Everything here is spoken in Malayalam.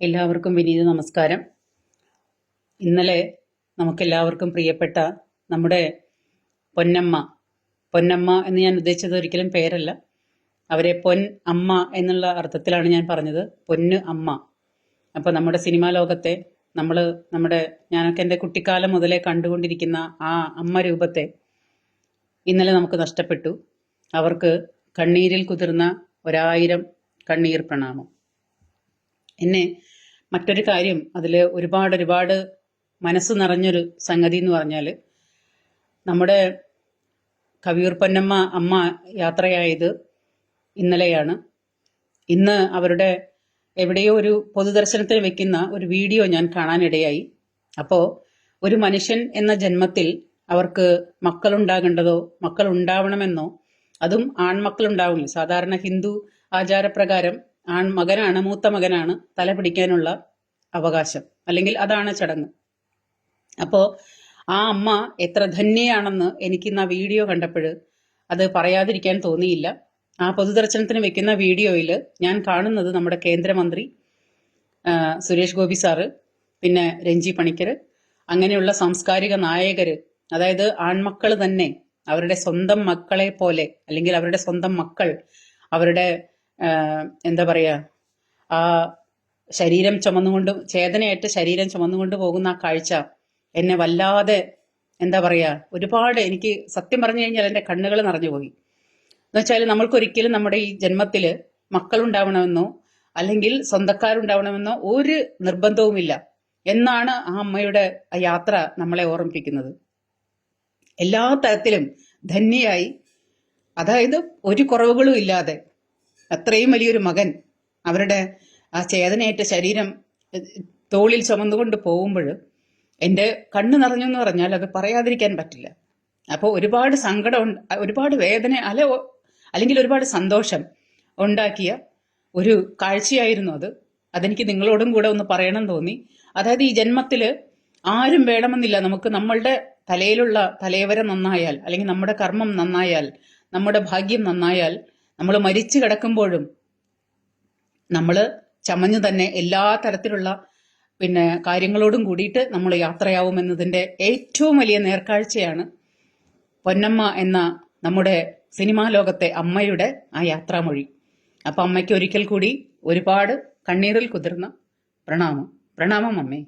എല്ലാവർക്കും വിനീത നമസ്കാരം. ഇന്നലെ നമുക്കെല്ലാവർക്കും പ്രിയപ്പെട്ട നമ്മുടെ പൊന്നമ്മ പൊന്നമ്മ എന്ന് ഞാൻ ഉദ്ദേശിച്ചത് ഒരിക്കലും പേരല്ല. അവരെ പൊൻ അമ്മ എന്നുള്ള അർത്ഥത്തിലാണ് ഞാൻ പറഞ്ഞത് പൊന്ന് അമ്മ. അപ്പോൾ നമ്മുടെ സിനിമാ ലോകത്തെ നമ്മൾ നമ്മുടെ ഞാനൊക്കെ എന്റെ കുട്ടിക്കാലം മുതലേ കണ്ടുകൊണ്ടിരിക്കുന്ന ആ അമ്മ രൂപത്തെ ഇന്നലെ നമുക്ക് നഷ്ടപ്പെട്ടു. അവർക്ക് കണ്ണീരിൽ കുതിർന്ന ഒരായിരം കണ്ണീർ പ്രണാമം. എന്നെ മറ്റൊരു കാര്യം അതിൽ ഒരുപാട് ഒരുപാട് മനസ്സ് നിറഞ്ഞൊരു സംഗതി എന്ന് പറഞ്ഞാൽ നമ്മുടെ കവിയൂർ പൊന്നമ്മ അമ്മ യാത്രയായത് ഇന്നലെയാണ്. ഇന്ന് അവരുടെ എവിടെയോ ഒരു പൊതുദർശനത്തിന് വെക്കുന്ന ഒരു വീഡിയോ ഞാൻ കാണാനിടയായി. അപ്പോൾ ഒരു മനുഷ്യൻ എന്ന ജന്മത്തിൽ അവർക്ക് മക്കളുണ്ടാകേണ്ടതോ മക്കൾ ഉണ്ടാവണമെന്നോ അതും ആൺമക്കളുണ്ടാവില്ല. സാധാരണ ഹിന്ദു ആചാരപ്രകാരം ആൺ മകനാണ് മൂത്ത മകനാണ് തല പിടിക്കാനുള്ള അവകാശം. അല്ലെങ്കിൽ അതാണ് ചടങ്ങ്. അപ്പോ ആ അമ്മ എത്ര ധന്യയാണെന്ന് എനിക്ക് ഇന്ന് ആ വീഡിയോ കണ്ടപ്പോൾ അത് പറയാതിരിക്കാൻ തോന്നിയില്ല. ആ പൊതുദർശനത്തിന് വെക്കുന്ന വീഡിയോയിൽ ഞാൻ കാണുന്നത് നമ്മുടെ കേന്ദ്രമന്ത്രി സുരേഷ് ഗോപി സാറ് പിന്നെ രഞ്ജി പണിക്കർ അങ്ങനെയുള്ള സാംസ്കാരിക നായകർ അതായത് ആൺമക്കൾ തന്നെ അവരുടെ സ്വന്തം മക്കളെ പോലെ അല്ലെങ്കിൽ അവരുടെ സ്വന്തം മക്കൾ അവരുടെ എന്താ പറയാ? ആ ശരീരം ചുമന്നുകൊണ്ട് ചേതനയായിട്ട് ശരീരം ചുമന്നുകൊണ്ട് പോകുന്ന ആ കാഴ്ച എന്നെ വല്ലാതെ എന്താ പറയാ ഒരുപാട് എനിക്ക് സത്യം പറഞ്ഞു കഴിഞ്ഞാൽ എന്റെ കണ്ണുകൾ നിറഞ്ഞു പോയി. എന്ന് വെച്ചാൽ നമ്മൾക്കൊരിക്കലും നമ്മുടെ ഈ ജന്മത്തിൽ മക്കളുണ്ടാവണമെന്നോ അല്ലെങ്കിൽ സ്വന്തക്കാരുണ്ടാവണമെന്നോ ഒരു നിർബന്ധവുമില്ല. എന്നാണ് ആ അമ്മയുടെ ആ യാത്ര നമ്മളെ ഓർമ്മിപ്പിക്കുന്നത്. എല്ലാ തരത്തിലും ധന്യയായി അതായത് ഒരു കുറവുകളും ഇല്ലാതെ അത്രയും വലിയൊരു മകൻ അവരുടെ ആ ചേതനയേറ്റ ശരീരം തോളിൽ ചുമന്നുകൊണ്ട് പോകുമ്പോൾ എന്റെ കണ്ണ് നിറഞ്ഞു എന്ന് പറഞ്ഞാൽ അത് പറയാതിരിക്കാൻ പറ്റില്ല. അപ്പോൾ ഒരുപാട് സങ്കടം ഒരുപാട് വേദന അല്ല അല്ലെങ്കിൽ ഒരുപാട് സന്തോഷം ഉണ്ടാക്കിയ ഒരു കാഴ്ചയായിരുന്നു അത്. അതെനിക്ക് നിങ്ങളോടും കൂടെ ഒന്ന് പറയണം തോന്നി. അതായത് ഈ ജന്മത്തിൽ ആരും വേണമെന്നില്ല. നമുക്ക് നമ്മളുടെ തലയിലുള്ള തലയവര നന്നായാൽ അല്ലെങ്കിൽ നമ്മുടെ കർമ്മം നന്നായാൽ നമ്മുടെ ഭാഗ്യം നന്നായാൽ നമ്മൾ മരിച്ചു കിടക്കുമ്പോഴും നമ്മൾ ചമഞ്ഞു തന്നെ എല്ലാ തരത്തിലുള്ള പിന്നെ കാര്യങ്ങളോടും കൂടിയിട്ട് നമ്മൾ യാത്രയാവുമെന്നതിന്റെ ഏറ്റവും വലിയ നേർക്കാഴ്ചയാണ് പൊന്നമ്മ എന്ന നമ്മുടെ സിനിമാ ലോകത്തെ അമ്മയുടെ ആ യാത്രാമൊഴി. അപ്പം അമ്മയ്ക്ക് ഒരിക്കൽ കൂടി ഒരുപാട് കണ്ണീറിൽ കുതിർന്ന പ്രണാമം. പ്രണാമം അമ്മേ.